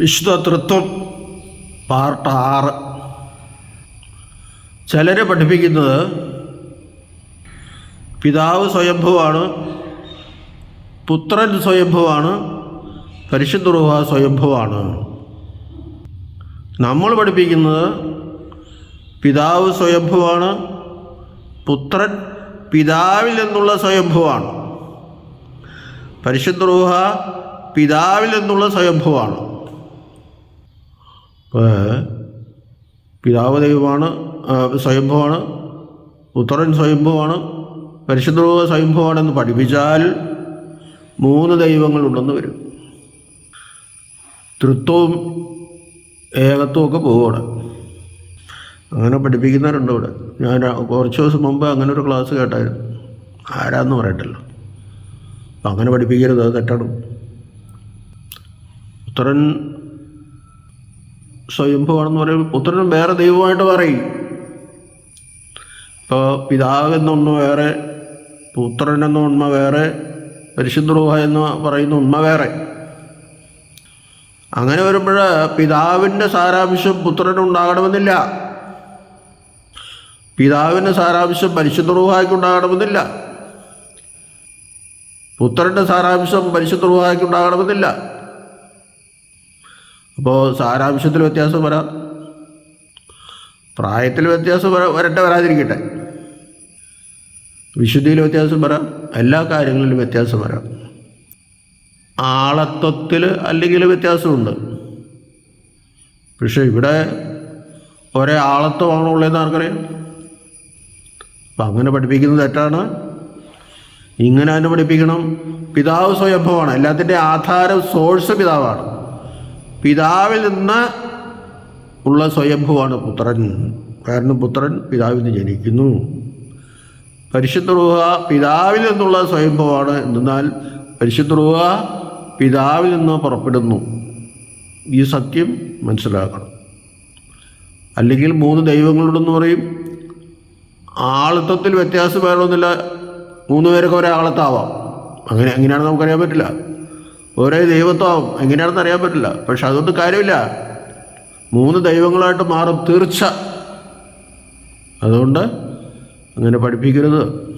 വിശുദ്ധ പാർട്ട് ആറ്. ചിലരെ പഠിപ്പിക്കുന്നത് പിതാവ് സ്വയംഭവമാണ് പുത്രൻ സ്വയംഭവമാണ് പരിശുദ്ധ സ്വയംഭവമാണ് നമ്മൾ പഠിപ്പിക്കുന്നത് പിതാവ് സ്വയംഭവമാണ് പുത്രൻ പിതാവിൽ നിന്നുള്ള സ്വയംഭവമാണ് പരിശുദ്ധ പിതാവിൽ നിന്നുള്ള സ്വയംഭുവാണ്. അപ്പോൾ പിതാവ് ദൈവമാണ് സ്വയംഭവമാണ് പുത്രൻ സ്വയംഭവമാണ് പരിശുദ്ധ സ്വയംഭവമാണെന്ന് പഠിപ്പിച്ചാൽ മൂന്ന് ദൈവങ്ങളുണ്ടെന്ന് വരും. തൃത്വവും ഒക്കെ പോവുകയാണ്. അങ്ങനെ പഠിപ്പിക്കുന്നവരുണ്ട് ഇവിടെ. ഞാൻ കുറച്ച് ദിവസം മുമ്പ് അങ്ങനെ ഒരു ക്ലാസ് കേട്ടായിരുന്നു. ആരാന്ന് പറയട്ടല്ലോ അപ്പം അങ്ങനെ പഠിപ്പിക്കരുത് അത് തെറ്റാണ്. പുത്രൻ സ്വയംഭവാണെന്ന് പറയുമ്പോൾ പുത്രനും വേറെ ദൈവമായിട്ട് പറയും. ഇപ്പോൾ പിതാവെന്ന ഉണ്മ വേറെ പുത്രൻ എന്ന ഉണ്മ വേറെ പരിശുദ്ധ എന്ന് പറയുന്ന ഉണ്മ വേറെ. അങ്ങനെ വരുമ്പോൾ പിതാവിന്റെ സാരാംശം പുത്രനുണ്ടാകണമെന്നില്ല പിതാവിന്റെ സാരാംശം പരിശുദ്ധ ഉണ്ടാകണമെന്നില്ല. പുത്രന്റെ സാരാംശം പരിശുദ്ധ ഉണ്ടാകണമെന്നില്ല. അപ്പോൾ സാരാംശത്തിൽ വ്യത്യാസം വരാം. പ്രായത്തിൽ വ്യത്യാസം വര വരട്ടെ വരാതിരിക്കട്ടെ. വിശുദ്ധിയിൽ വ്യത്യാസം വരാം എല്ലാ കാര്യങ്ങളിലും വ്യത്യാസം വരാം. ആളത്വത്തിൽ അല്ലെങ്കിൽ വ്യത്യാസമുണ്ട്. പക്ഷേ ഇവിടെ ഒരേ ആളത്വമാണോ ഉള്ളതെന്ന് ആർക്കറിയാം? അപ്പം അങ്ങനെ പഠിപ്പിക്കുന്നത് തെറ്റാണ്. ഇങ്ങനെ തന്നെ പഠിപ്പിക്കണം. പിതാവ് സ്വയംഭവമാണ്. എല്ലാത്തിന്റെ ആധാരം സോഴ്സ് പിതാവാണ്. പിതാവിൽ നിന്ന് ഉള്ള സ്വയംഭുവാണ് പുത്രൻ. കാരണം പുത്രൻ പിതാവിൽ നിന്ന് ജനിക്കുന്നു. പരിശുദ്ധ റൂഹ പിതാവിൽ നിന്നുള്ള സ്വയംഭവമാണ് എന്നാൽ പരിശുദ്ധ റൂഹ പിതാവിൽ നിന്ന് പുറപ്പെടുന്നു. ഈ സത്യം മനസ്സിലാക്കണം. അല്ലെങ്കിൽ മൂന്ന് ദൈവങ്ങളോടെന്ന് പറയും. ആളത്വത്തിൽ വ്യത്യാസം വേണമെന്നില്ല മൂന്ന് പേരൊക്കെ ഒരാളത്താവാം. അങ്ങനെ അങ്ങനെയാണ് നമുക്കറിയാൻ പറ്റില്ല. ഒരേ ദൈവത്വം. എങ്ങനെയാണെന്ന് അറിയാൻ പറ്റില്ല. പക്ഷെ അതൊന്നും കാര്യമില്ല. മൂന്ന് ദൈവങ്ങളായിട്ട് മാറും തീർച്ച. അതുകൊണ്ട് അങ്ങനെ പഠിപ്പിക്കരുത്.